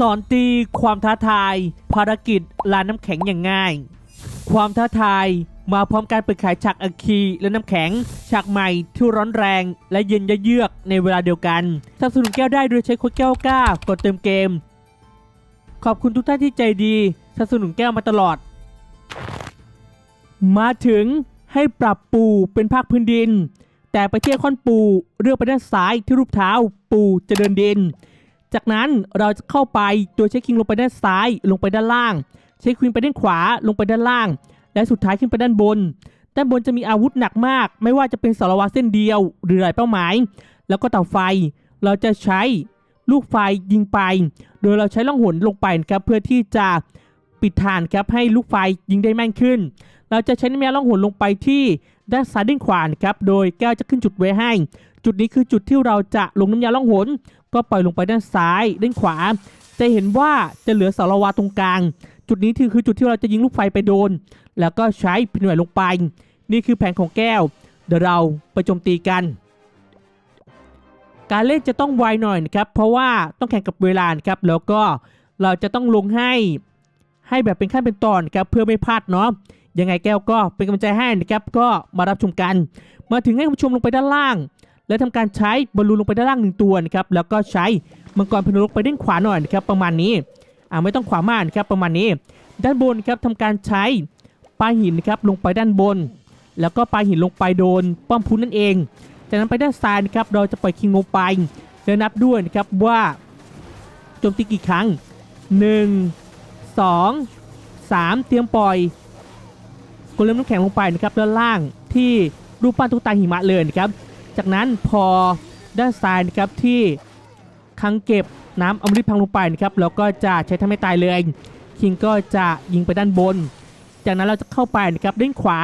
สอนตีความท้าทาย ภารกิจลานน้ำแข็งอย่างง่าย ความท้าทายมาพร้อมการเปิดขายฉากอาคีและน้ำแข็งฉากใหม่ที่ร้อนแรง และเย็นเยือกในเวลาเดียวกันสนับสนุนแก้วได้โดยใช้โค้ดแก้วกล้ากดเติมเกม ขอบคุณทุกท่านที่ใจดีสนับสนุนแก้วมาตลอด มาถึงให้ปรับปูเป็นภาคพื้นดิน แต่ไปเที่ไอคอนปูเลือกไปด้านซ้ายที่รูปเท้าปูจะเดินดิน จากนั้นเราจะเข้าไปโดยใช้คิงลงไปด้านซ้ายลงไปด้านล่าง ใช้ควีนไปด้านขวาลงไปด้านล่าง และสุดท้ายขึ้นไปด้านบน ด้านบนจะมีอาวุธหนักมาก ไม่ว่าจะเป็นสารวัตรเส้นเดียว หรือหลายเป้าหมาย แล้วก็เต่าไฟ เราจะใช้ลูกไฟยิงไป โดยเราใช้ล่องหนลงไปครับเพื่อที่จะปิดฐานครับให้ลูกไฟยิงได้แม่นขึ้น เราจะใช้น้ำยาล่องหนลงไปที่ด้านซ้ายด้านขวานครับ โดยแก้วจะขึ้นจุดไว้ให้ จุดนี้คือจุดที่เราจะลงน้ำยาล่องหน ก็ปล่อยลงไปด้านซ้ายด้านขวา จะเห็นว่าจะเหลือสารวาตรงกลาง จุดนี้คือคือจุดที่เราจะยิงลูกไฟไปโดน แล้วก็ใช้พินหน่วลงไป นี่คือแผนของแก้ว เดี๋ยวเราไปโจมตีกัน การเล่นจะต้องไวหน่อยนะครับ เพราะว่าต้องแข่งกับเวลานครับ แล้วก็เราจะต้องลงให้ให้แบบเป็นขั้นเป็นตอนครับเพื่อไม่พลาดเนาะ ยังไงแก้วก็เป็นกำลังใจให้นะครับก็มารับชมกัน มาถึงให้คุณผู้ชมลงไปด้านล่าง และทำการใช้บอลลูนลงไปด้านล่างหนึ่งตัวนะครับแล้วก็ใช้มังกรพนรกไปด้านขวาหน่อยนะครับประมาณนี้อ่าไม่ต้องขวามากนะครับประมาณนี้ ด้านบนครับทำการใช้ปลาหินนะครับลงไปด้านบน แล้วก็ปลาหินลงไปโดนป้อมพุนนั่นเอง จากนั้นไปด้านซ้ายนะครับเราจะปล่อยคิงลงไปแล้วนับด้วยนะครับว่าโจมตีกี่ครั้ง 1 2 3 เตรียมปล่อย กดเริ่มน้ำแข็งลงไปนะครับด้านล่างที่รูปปั้นตุ๊กตาหิมะเลยนะครับ จากนั้นพอด้านซ้ายนะครับที่คังเก็บน้ำอมฤตพังลงไปนะครับแล้วก็จะใช้ทำให้ตายเลย คิงก็จะยิงไปด้านบน จากนั้นเราจะเข้าไปนะครับด้านขวา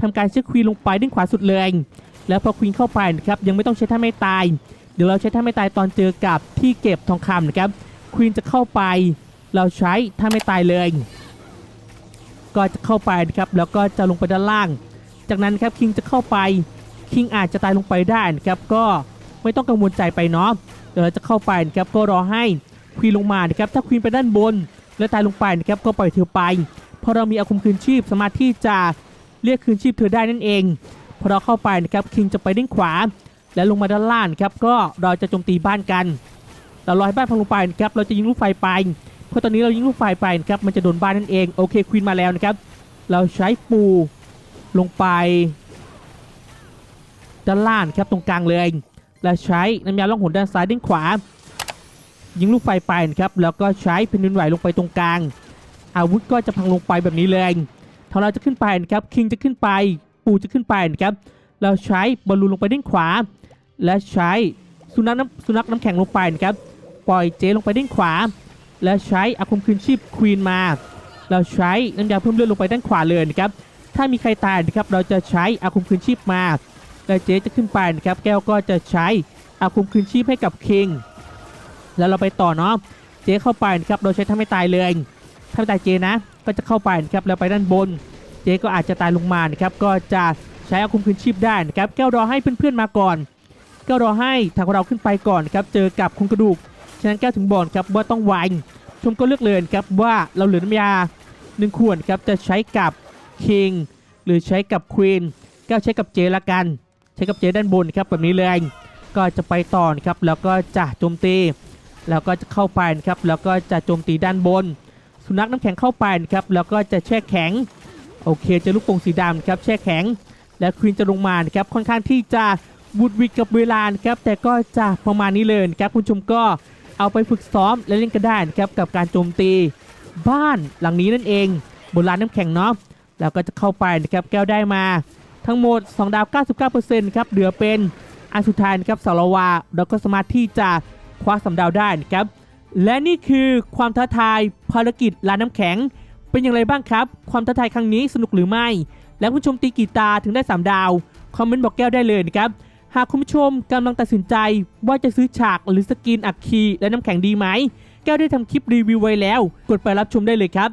ทำการเช็คควีนลงไปด้านขวาสุดเลย แล้วพอควีนเข้าไปนะครับยังไม่ต้องใช้ท่าไม่ตาย เดี๋ยวเราใช้ท่าไม่ตายตอนเจอกับที่เก็บทองคำนะครับควีนจะเข้าไป เราใช้ท่าไม่ตายเลย ก็จะเข้าไปนะครับแล้วก็จะลงไปด้านล่าง จากนั้นครับคิงจะเข้าไปคิงอาจจะตายลงไปได้นะครับก็ไม่ต้องกังวลใจไปเนาะเดี๋ยวเราจะเข้าไปนะครับก็รอให้ควีนลงมานะครับถ้าควีนไปด้านบน แล้วตายลงไปนะครับก็ปล่อยเธอไปพราะเรามีอาคมคืนชีพสามารถที่จะเรียกคืนชีพเธอได้นั่นเองพอเราเข้าไปนะครับคิงจะไปด้านขวา และลงมาด้านล่างครับก็เราจะโจมตีบ้านกัน เรารอให้บ้านพังลงไปนะครับเราจะยิงลูกไฟไป ราะตอนนี้เรายิงลูกไฟไปนะครับมันจะโดนบ้านนั่นเองโอเคควีนมาแล้วนะครับ เราใช้ปูลงไปด้านล่างครับตรงกลางเลย และใช้น้ำยาล่องหนด้านซ้ายด้านขวา ยิงลูกไฟไปนะครับแล้วก็ใช้แผ่นดินไหวลงไปตรงกลาง อาวุธก็จะพังลงไปแบบนี้เลยถ้าเราจะขึ้นไปนะครับคิงจะขึ้นไป ปูจะขึ้นไปนะครับเราใช้บอลลูนลงไปด้านขวา และใช้สุนัขน้ำสุนัขน้ำแข็งลงไปนะครับปล่อยเจลงไปด้านขวา และใช้อาคมคืนชีพควีนมาเราใช้น้ำยาเพิ่มเลือดลงไปด้านขวาเลยนะครับถ้ามีใครตายนะครับเราจะใช้อาคมคืนชีพมาและเจจะขึ้นไปนะครับแก้วก็จะใช้อาคมคืนชีพให้กับคิงแล้วเราไปต่อเนาะเจเข้าไปนะครับเราใช้ทำให้ตายเลยถ้าไม่ตายเจนะก็จะเข้าไปนะครับแล้วไปด้านบน เจก็อาจจะตายลงมานะครับก็จะใช้อาคมคืนชีพได้นะครับแก้วรอให้เพื่อนๆมาก่อนแก้วรอให้ทางเราขึ้นไปก่อนครับเจอกับคุณกระดูก ฉะนั้นแก้วถึงบอกครับว่าต้องไวชมก็เลือกเลยครับว่าเราเหลือน้ำยาหนึ่งขวดครับจะใช้กับคิงหรือใช้กับควีนแก้วใช้กับเจละกัน ใช้กับเจด้านบนครับแบบนี้เลยก็จะไปต่อนครับแล้วก็จะโจมตี แล้วก็จะเข้าไปครับแล้วก็จะโจมตีด้านบน สุนัขน้ำแข็งเข้าไปครับแล้วก็จะแช่แข็งโอเคจะลูกโป่งสีดำครับแช่แข็ง และควีนจะลงมาครับค่อนข้างที่จะบุดวิดกับเวลานครับแต่ก็จะประมาณนี้เลยครับคุณชมก็ เอาไปฝึกซ้อมและเล่นกันได้นะครับกับการโจมตีบ้านหลังนี้นั่นเองบนร้านน้ำแข็งเนาะแล้วก็จะเข้าไปนะครับแก้วได้มา ทั้งหมด 2 ดาว 99%ครับเหลือเป็นอันสุดท้ายนะครับสารวาเราก็สามารถที่จะคว้าสำดาวได้นะครับและนี่คือความท้าทายภารกิจร้านน้ำแข็ง เป็นอย่างไรบ้างครับ ความท้าทายครั้งนี้สนุกหรือไม่ และผู้ชมตีกี่ตาถึงได้ 3 ดาว คอมเมนต์บอกแก้วได้เลยนะครับ หากคุณผู้ชมกำลังตัดสินใจว่าจะซื้อฉากหรือสกินอัคคีและน้ำแข็งดีไหม แก้วได้ทำคลิปรีวิวไว้แล้ว กดไปรับชมได้เลยครับ